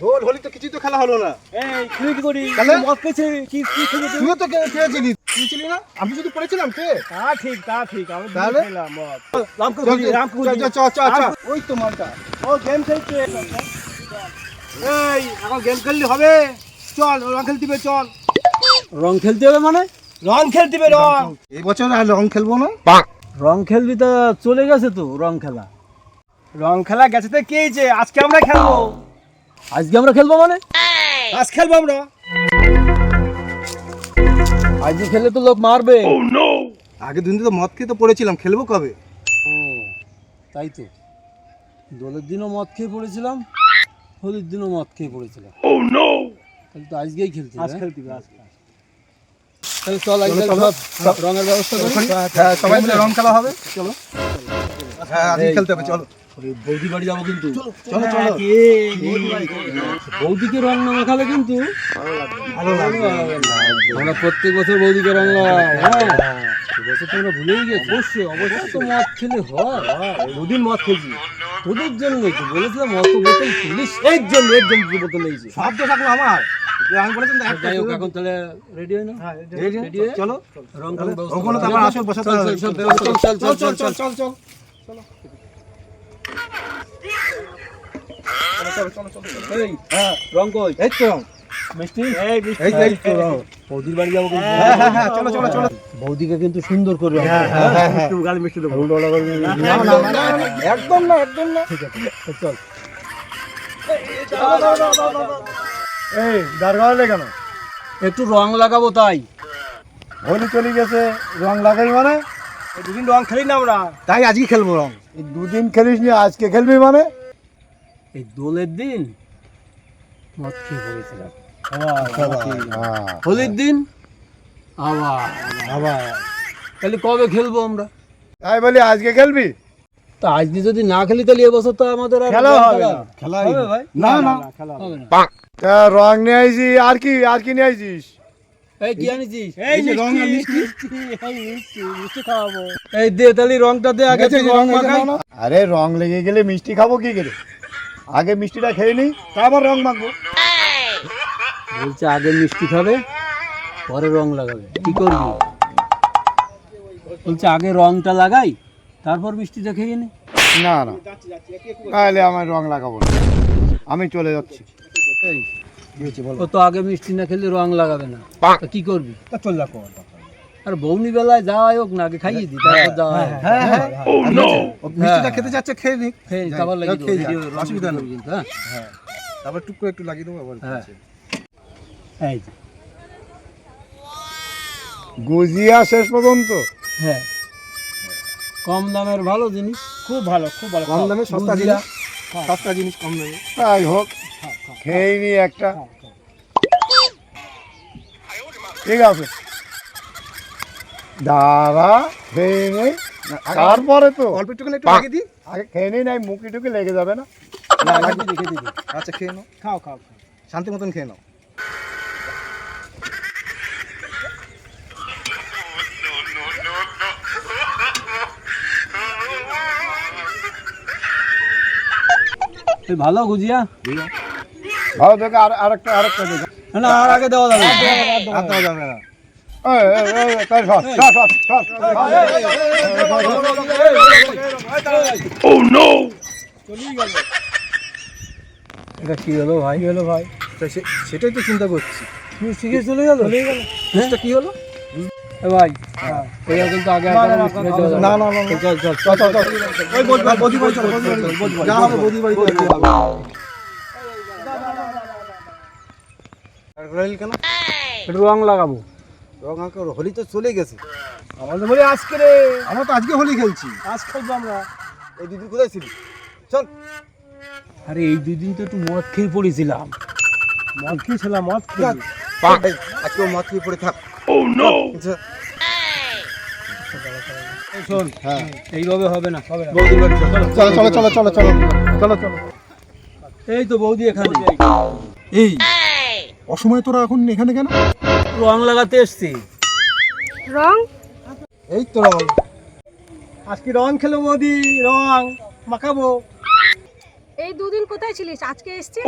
দোল হোলি তো কিছুই তো খেলা হলো না। এই তুই কি করি মদ পেয়েছে কি কি খেলি তুই তো কে- তুই ছিলি না? আমি শুধু পড়েছিলাম কে? তা ঠিক তা ঠিক আমি তাহলে? মদ রামকে খুঁজি চল, খুঁজি চল, চল, চল, চল। ওই তো মালটা ও গেম খেলছে। এই এখন গেম খেললে হবে। চল রং খেলতে হবে চল। রং খেলতে হবে মানে? রং খেলতে হবে রং। এই বছর আর রং খেলব না? রং খেলবি তা চলে গেছে তো রং খেলা। রং খেলা গেছে তো কি হয়েছে আজকে আমরা খেলব। আজকে আমরা খেলব মানে? আজ খেলব আমরা। আজকে খেলে তো লোক মারবে। আগে দিন তো মদ খেয়ে তো পড়েছিলাম খেলব কবে? ও তাই তো। দোলের দিনও মদ খেয়ে পড়েছিলাম হোলির দিনও মদ খেয়ে পড়েছিলাম। ও নো তাহলে তো আজকেই খেলতে আজ খেলতে আজ তাহলে চল আজকে। সব রঙের ব্যবস্থা করি। হ্যাঁ সবাই মিলে রং খেলা হবে। চলো। হ্যাঁ আজকে খেলতে হবে চলো। বৌদি বাড়ি যাব কিন্তু। চলো চলো। বৌদিকে রং না মাখালে কিন্তু ভালো লাগবে। আমরা প্রত্যেক বছর বৌদিকে রং হ্যাঁ এবছর তোমরা ভুলেই গেছো। অবশ্যই অবশ্যই। তো মদ খেলে হয়। দুদিন মদ খেয়েছি। তোদের জন্যই তো বলেছিলাম মদ বোতল পুলিশ এর জন্য এর জন্য দুটো বোতল নিয়েছি। সব তো থাকল আমার। আমি বলেছিলাম তো একটা যাই হোক করে- এখন তাহলে রেডি হয় না? হ্যাঁ, ready? ready হয়ে? চলো। রং তাহলে টং ওখানে তো আবার আসল বসাতে হবে। চল চল চল চল। চল চল চল চল এই হ্যাঁ রং কই? এই তো মিষ্টি? এই মিষ্টি। এই তো, রং। বৌদির বাড়ি যাব হ্যাঁ হ্যাঁ হ্যাঁ চলো চলো চলো। বৌদিকে কিন্তু সুন্দর করে রং হ্যাঁ, হ্যাঁ, হ্যাঁ, হ্যাঁ। মিষ্টি গালি মিষ্টি দেবো। না না না, না, না, একদম না একদম না। ঠিক আছে চল। এই দাঁড় কেন? একটু রং লাগাবো তাই। হোলি চলে গেছে রং লাগাই মানে? দুদিন রং খেলি না আমরা। তাই আজকে খেলব রং। দুদিন খেলিস নি আজকে খেলবি মানে? এই দোলের দিন মদ খেয়ে পড়েছিলাম হোলির দিন? আবার আবার। তাহলে কবে খেলব আমরা? তাই বলি আজকে খেলবি? তা আজকে যদি না খেলি তাহলে এবছর তো আমাদের আর খেলা রং হবে না খেলা হবে ভাই? না না হবে না। তা রং নিয়ে আইছি আর কি আর কি নিয়ে আইছিস? এই কি আনিছিস? এই যে রং আর মিষ্টি। এই মিষ্টি মিষ্টি খাওয়াবো। এই দে তাহলে রংটা দে আগে রং আরে রং লেগে গেলে মিষ্টি খাব কি করে? আগে মিষ্টিটা খেয়ে নিই তারপর রং মাখবো। বলছে আগে মিষ্টি খাবে পরে রং লাগাবে। কি করবি? বলছে আগে রংটা লাগাই তারপর মিষ্টিটা খেয়ে নে। না না তাহলে আমার রং লাগাবো না। আমি চলে যাচ্ছি। ও তো আগে মিষ্টি না খেলে রং লাগাবে না। কি করবি? চল রাখো আর বৌনি বেলায় যাওয়াই হোক না আগে খাইয়ে দিই তারপর যাওয়া হ্যাঁ হ্যাঁ ও মিষ্টিটা খেতে যাচ্ছে খেয়ে নিক। খেয়ে তারপর লাগিয়ে ভিডিও অসুবিধা নেই। কিন্তু, হ্যাঁ। হ্যাঁ। তারপর টুক করে একটু লাগিয়ে দেবো আবার হ্যাঁ। এই গুজিয়া শেষ পর্যন্ত। হ্যাঁ। কম দামের ভালো জিনিস। খুব ভালো খুব ভালো। কম দামে সস্তা। জিনিস। সস্তা জিনিস কম দামে। তাই হোক খেয়ে নি একটা। ঠিক আছে। দাঁড়া খেয়ে নেই তারপরে তো। অল্প একটু একটু লাগিয়ে দিই। আগে খেয়ে নিই নাই মুখি টুকি লেগে যাবে না। না, দিই। আচ্ছা খেয়ে নাও। খাও খাও। শান্তি মতন খেয়ে নাও। এই ভালো গুজিয়া? ভালো দেখে আর আরেকটা আরেকটা দেখে। না, না আর আগে দেওয়া যাবে না। আর দেওয়া যাবে না। এটা কি হলো ভাই হলো ভাই সেটাই তো চিন্তা করছি শিখে চলে গেল কি হলো ভাই না রং লাগাবো রং আঁকা হোলি তো চলে গেছে। আমাদের বলি আজকে রে। আমরা তো আজকে হোলি খেলছি। আজ খেলব আমরা। এই দিদি কোথায় ছিলি? চল। আরে এই দুই দিন তো একটু মদ খেয়ে পড়েছিলাম। মদ খেয়েছিলাম মদ যা। এই, আজকে ও মদ খেয়ে পড়ে থাক। আচ্ছা, শোন হ্যাঁ। এইভাবে হবে না হবে না। চলো চলো চলো চলো চলো চলো চলো। এই তো বৌদি এখানে। এই। অসময়ে তোরা এখন এখানে কেন? রং লাগাতে এসছি। রং? এই তো রং। আজকে রং খেলো বৌদি রং মাখাবো। এই দুদিন কোথায় ছিলিস? আজকে এসছিস?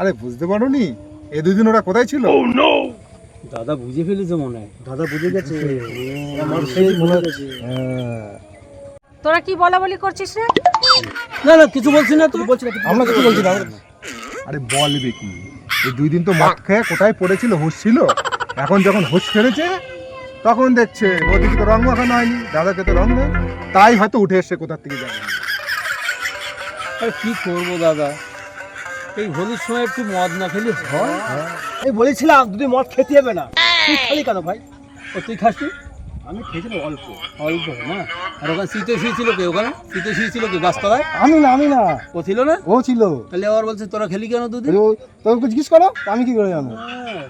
আরে বুঝতে পারোনি? এই দুদিন ওরা কোথায় ছিল? দাদা বুঝে ফেলেছে মনে হয়। দাদা বুঝে গেছে। আমার সেই মনে হচ্ছে। তোরা কি বলা বলি করছিস রে? না না কিছু বলছি না তো। আমরা কিছু বলছি না। আরে বলবে কি? এই দুই দিন তো মদ খেয়ে কোথায় পড়েছিল হুশ ছিল? এখন যখন হুশ ফেলেছে তখন দেখছে ওদিকে তো রং মাখানো হয়নি দাদাকে তো রং নেই তাই হয়তো উঠে এসছে কোথার থেকে যাবে আর কি করব দাদা? এই হোলির সময় একটু মদ না খেলে হয়? এই বলেছিলাম দুদিন মদ খেতে হবে না। তুই খালি কেন ভাই? ও তুই খাসনি আমি খেয়েছিলাম অল্প। অল্প না? আর ওখানে শীতে শুয়েছিল কে? ওখানে? শীতে শুয়েছিল কে? গাছতলায়? আমি না আমি না। ও ছিল না? ও ছিল। তাহলে আবার বলছে তোরা খেলি কেন দুদিন? ও- তোকে জিজ্ঞেস করো আমি কি করে জানো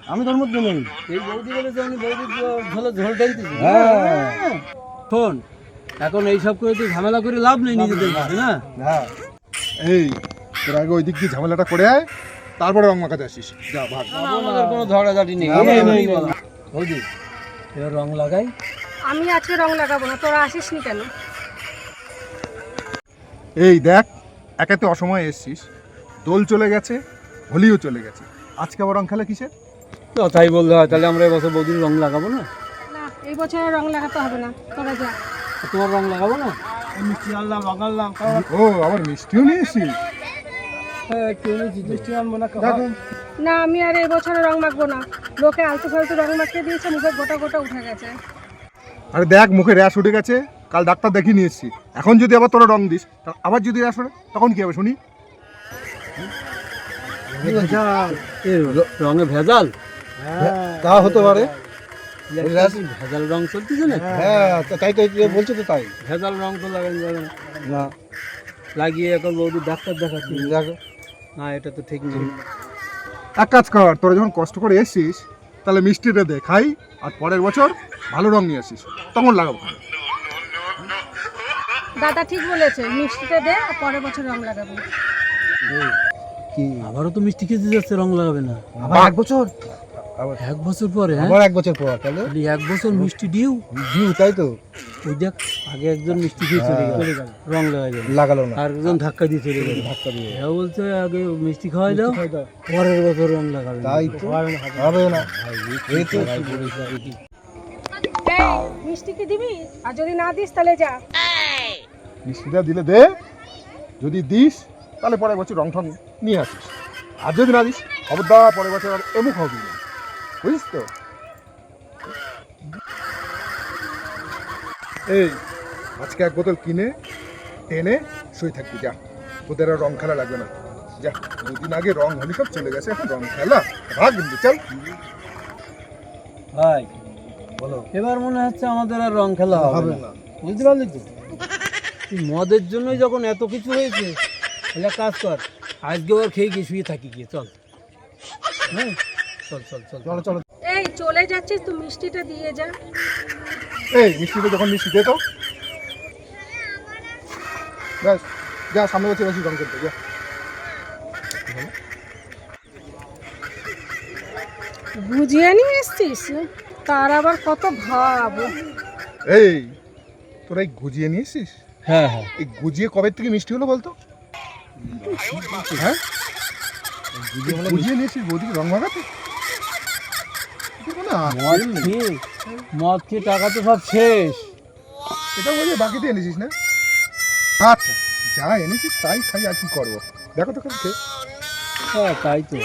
আমি তোর মধ্যে নেই। এই বৌদি বলেছে উনি বৌদি ঝোলে ঝোল ঢালতেছে। হ্যাঁ। শোন এখন এইসব করে তুই ঝামেলা করে লাভ নেই নিজেদের না? হ্যাঁ। এই তোর আগে ওই দিক দিয়ে ঝামেলাটা করে আয় তারপরে রং মাখাতে আসিস। যা ভাগ। আমাদের কোনো ঝগড়াঝাটি নেই। বৌদি এবার রং লাগাই। আমি আজকে রং লাগাবো না তোরা আসিসনি কেন? এই দেখ একেতে অসময়ে এসছিস। দোল চলে গেছে হোলিও চলে গেছে। আজকে আবার রং খেলা কিসের? তো তাই বললে হয় তাহলে আমরা এবছর বৌদির রং লাগাবো না? না এই বছর রং লাগাতে হবে না তোরা যা। তোমার রং লাগাবো না? মিষ্টি আনলাম বাগানলাম ও আবার মিষ্টিও নিয়ে এসছিস? হ্যাঁ একটু মিষ্টি আনব না দেখো না আমি আর এই বছর রং মাখবো না। লোকে আলতু ফালতু রং মাখিয়ে দিয়েছে মুখে গোটা গোটা উঠে গেছে। আরে দেখ মুখে র্যাশ উঠে গেছে কাল ডাক্তার দেখিয়ে নিয়ে এসছি। এখন যদি আবার তোরা রং দিস আবার যদি র্যাশ ওঠে তখন কি হবে শুনি? রঙে ভেজাল। তা হতে পারে। ভেজাল রং চলতেছে না হ্যাঁ তা- তাই তো বলছো তো তাই। ভেজাল রং তো যাবে না। লাগিয়ে এখন বৌদি ডাক্তার দেখাচ্ছি। দেখো। না এটা তো ঠিক নেই। এক কাজ কর তোরা যখন কষ্ট করে এসছিস তাহলে মিষ্টিটা দে খাই আর পরের বছর ভালো রং নিয়ে আসিস। তখন লাগাবো। দাদা ঠিক বলেছে মিষ্টিটা দে আর পরের বছর রং লাগাবো। কি? আবারও তো মিষ্টি খেতে যাচ্ছে রং লাগাবে না। আবার এক বছর? এক বছর পরে হ্যাঁ? আবার এক বছর পর তাহলে? এক বছর মিষ্টি ডিউ দিউ তাই তো? ওই দেখ আগে একজন মিষ্টি খেয়ে চলে গেল। রং লাগাই লাগালো না। আর একজন ধাক্কা দিয়ে চলে গেল। ধাক্কা দিয়ে। এরা বলছে আগে মিষ্টি খাওয়াই দাও পরের বছর রং লাগাবে। তাই তো? হবে না এই তো মিষ্টি কি দিবি? আর যদি না দিস তাহলে যা। মিষ্টিটা দিলে দে। যদি দিস তাহলে পরের বছর রং ঠং নিয়ে আসিস। আর যদি না দিস খবরদার পরের বছর আর এমুক হবে না। বুঝিস তো এই আজকে এক বোতল কিনে টেনে শুয়ে থাকবি যা। তোদের আর রং খেলা লাগবে না। যা দুদিন আগে রং হলি সব চলে গেছে এখন রং খেলা। ভাগ কিন্তু চল। ভাই বলো। এবার মনে হচ্ছে আমাদের আর রং খেলা হবে না। বুঝতে পারলি তো? তুই মদের জন্যই যখন এত কিছু হয়েছে তাহলে কাজ কর আজকে ওর খেয়ে গিয়ে শুয়ে থাকি গিয়ে চল। হ্যাঁ? চল চল চল। চলো চলো। এই চলে যাচ্ছিস তুই মিষ্টিটা দিয়ে যা। এই মিষ্টিটা যখন মিষ্টি দে তো। ব্যাস যা সামনে বেশি রং করতে যা। গুজিয়ে নিয়ে এসছিস? তার আবার কত ভাব। এই তোরা এই গুজিয়ে নিয়েছিস হ্যাঁ হ্যাঁ। এই গুজিয়ে কবে থেকে মিষ্টি হলো বলতো? হ্যাঁ? গুজিয়ে নিয়েছিস বৌদিকে রং মাখাতে মদ। খেয়ে টাকা তো সব শেষ। এটা বলে বাকিতে এনেছিস না? আচ্ছা যা এনেছিস তাই খাই আর কি করব? দেখো তো খেয়ে। হ্যাঁ তাই তো।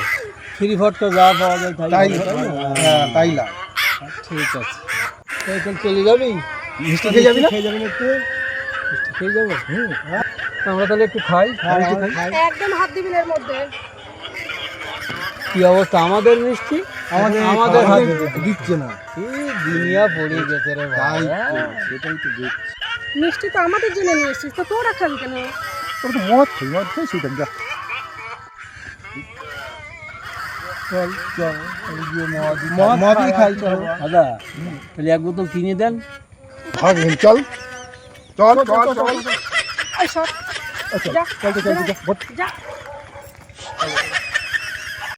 ফ্রি ফটকা যা পাওয়া যায় তাই? হ্যাঁ। তাই লাগ ঠিক আছে। তাই চলে যাবি? মিষ্টি খেয়ে যাবি না? খেয়ে যাবেন একটু? মিষ্টি খেয়ে যাব? আমরা তাহলে একটু খাই। একদম হাত দিবি মধ্যে। কি অবস্থা আমাদের মিষ্টি? আমাদের আমাদের আমাদের হাতে দিচ্ছে না। এই দুনিয়া পড়ে গেছে রে ভাই তাই তো, সেটাই তো দেখছি। মিষ্টি তো আমাদের জন্য নিয়ে এসছিস তো তোরা খাবি কেন? তোরা তো মদ খাই মদ খাই সেটা যা। চল চল এই যে মদ মদই খাই চল। দাদা তাহলে এক বোতল কিনে দেন। ভাগ হিম, চল। চল চল চল এই সব চল। যা চল চল চল যা। চল যা।